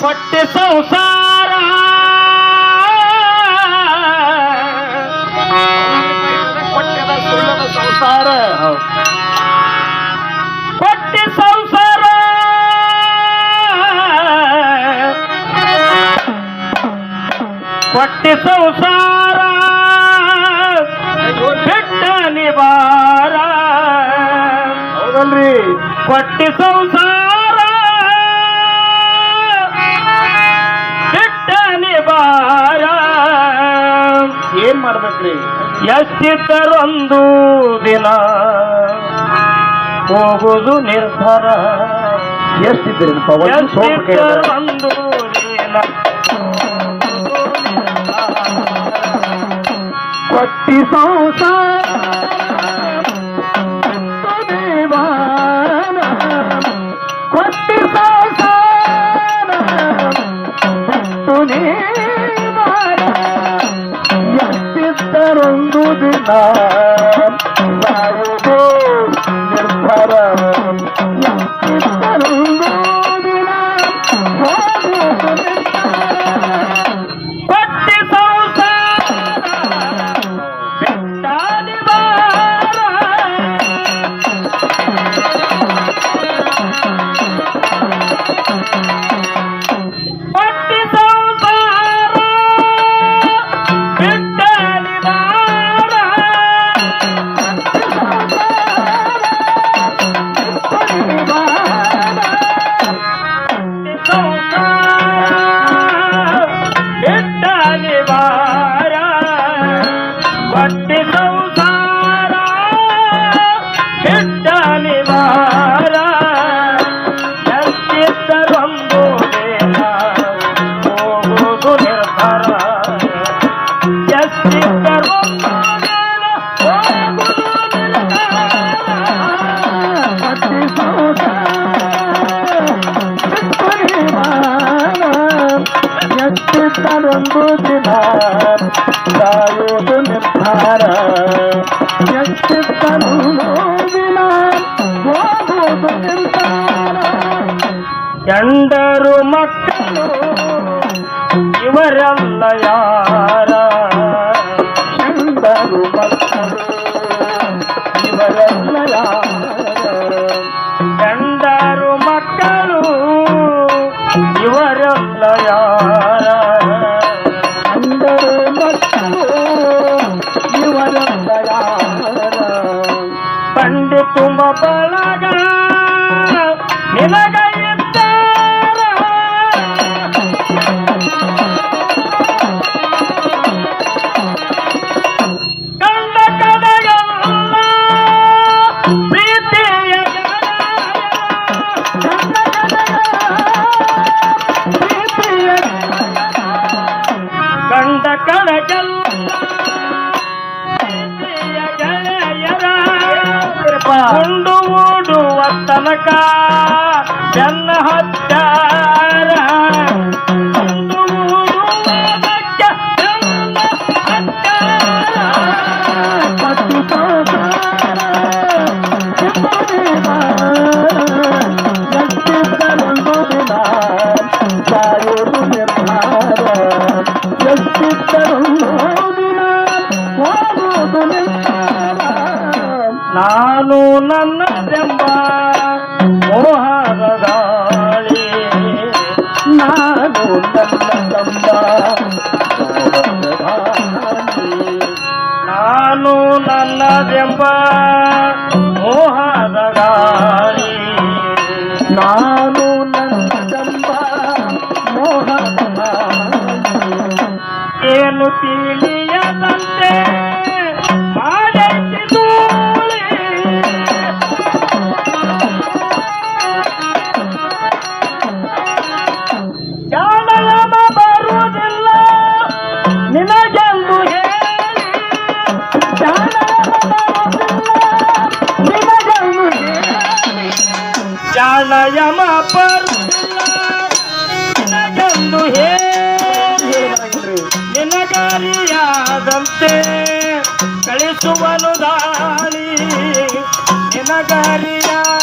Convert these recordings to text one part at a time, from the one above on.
ಪಟ್ಟೆ ಸಂಸಾರ ಸಂಸಾರ ಪಟ್ಟೆ ಸಂಸಾರ ಪಟ್ಟೆ ಸಂಸಾರ ಬಿಟ್ಟ ನಿವಾರ ಹೌದಲ್ರಿ? ಪಟ್ಟಿ ಸಂಸಾರ ಏನ್ ಮಾಡ್ಬೇಕ್ರಿ ಎಷ್ಟಿದ್ದರೊಂದು ದಿನ ಹೋಗುದು ನಿರ್ಧಾರ. ಎಷ್ಟಿದ್ದರಿ ಒಂದು ಸೋಪ್ ಕೇಳಿದ್ರೆ. ಎಷ್ಟಿದ್ದರೊಂದು ದಿನ ಕೊಟ್ಟಿ ಸಂಸಾರ. Rosa. ದಿನ ಸಾಯುವುದು ನಿರ್ಧಾರ ಎಷ್ಟಿದ್ದರೊಂದು ದಿನ ಹೋಗುವುದು ನಿರ್ಧಾರ ಗಂಡರು ಮಕ್ಕಳು ಇವರೆಲ್ಲ ಯಾರ? তোমা ಬೆನ್ನ ಹತ್ತಾರ. ನಾನು ನನ್ನದೆಂಬ ನಾನು ನನ್ನದೆಂಬ ಮೋಹದ ಗಾಳಿ. ನಾನು ದಾರಿಯಾದಂತೆ ಕಳಿಸುವನು ದಾಳಿ ದಿನಗಾರಿಯಾದಂತೆ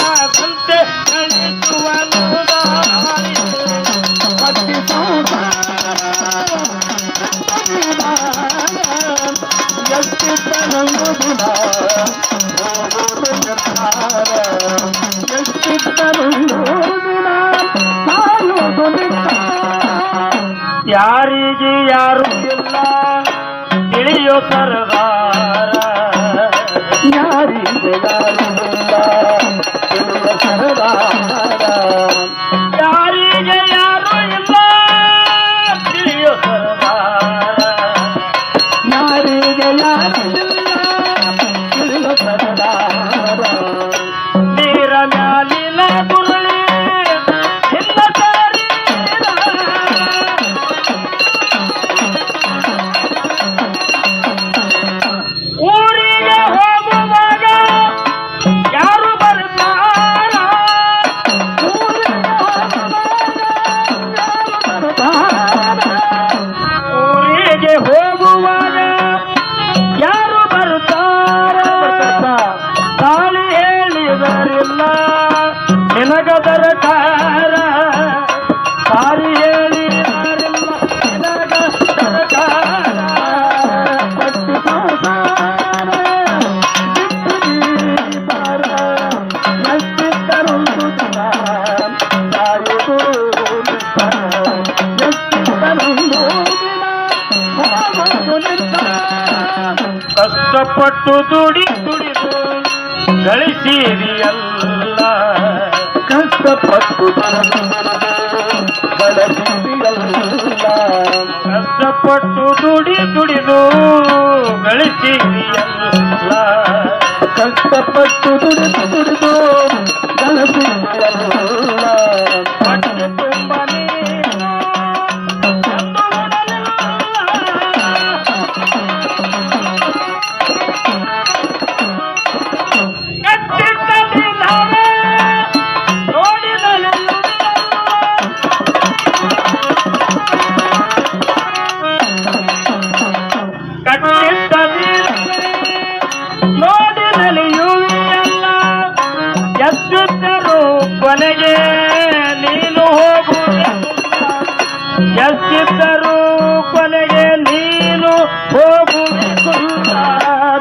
ಕಳಿಸುವನು ದಾಳಿ ಪತ್ತಿ ಸಂಸಾರ ಎಷ್ಟಿದ್ದನು ಯಾರಿಗೆ ಯಾರು ಇಲ್ಲ. ತಿಳಿಯೋ ಸರದಾರ ಕಷ್ಟಪಟ್ಟು ದುಡಿ ದುಡಿದು ಗಳಿಸಿದೆಯಲ್ಲ. ಕಷ್ಟಪಟ್ಟು ಬಳಸಿದೆಯಲ್ಲ. ಕಷ್ಟಪಟ್ಟು ದುಡಿ ದುಡಿದು ಗಳಿಸಿರಿಯಲ್ಲ ಕಷ್ಟಪಟ್ಟು ದುಡಿದು ದುಡಿದು ಗಳಿಸಿದೆಯಲ್ಲ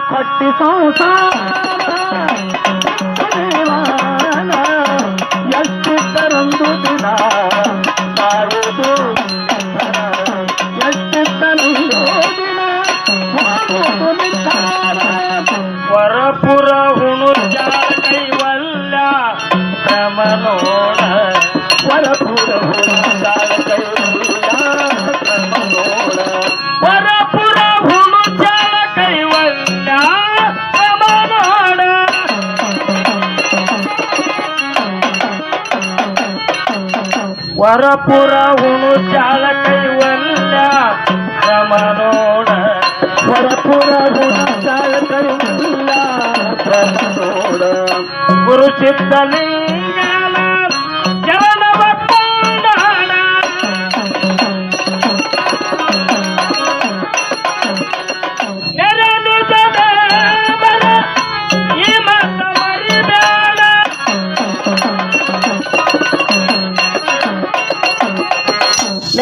ಪಟ್ಟಿ ಸಂಸಾರ ಜೀವನ ಎಷ್ಟಿದ್ದರೊಂದು ದಿನ ಸಾಯುವುದು ಎಷ್ಟಿದ್ದರೊಂದು ದಿನ ಹೋಗುವುದು ನಿಜಾರ. ವರಪುರ ಹುಣು ಕೈವಲ್ಲ ಕ್ರಮ ವರಪುರ ಉಣು ಚಾಲ ಕೈವಲ್ಲ ಕ್ರಮ ನೋಡ ಉಣು ಚಾಲ ಕೈವಲ್ಲ ನೋಡ. ಗುರು ಸಿದ್ಧಲಿಂಗನ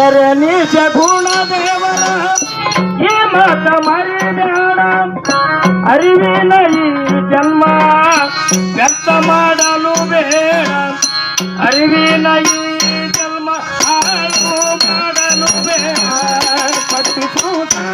ನೆರೆ ನಿಜ ಗುಣ ದೇವರ ಈ ಮತ ಮರಿಬೇಡ ಅರಿವಿನ ಈ ಜನ್ಮ ವ್ಯರ್ಥ ಮಾಡಲು ಬೇಡ ಅರಿವಿನ ಈ ಜನ್ಮ ಹಾಳು ಮಾಡಲು ಬೇಡ ಪಟ್ಟಿ ಸಂಸಾರ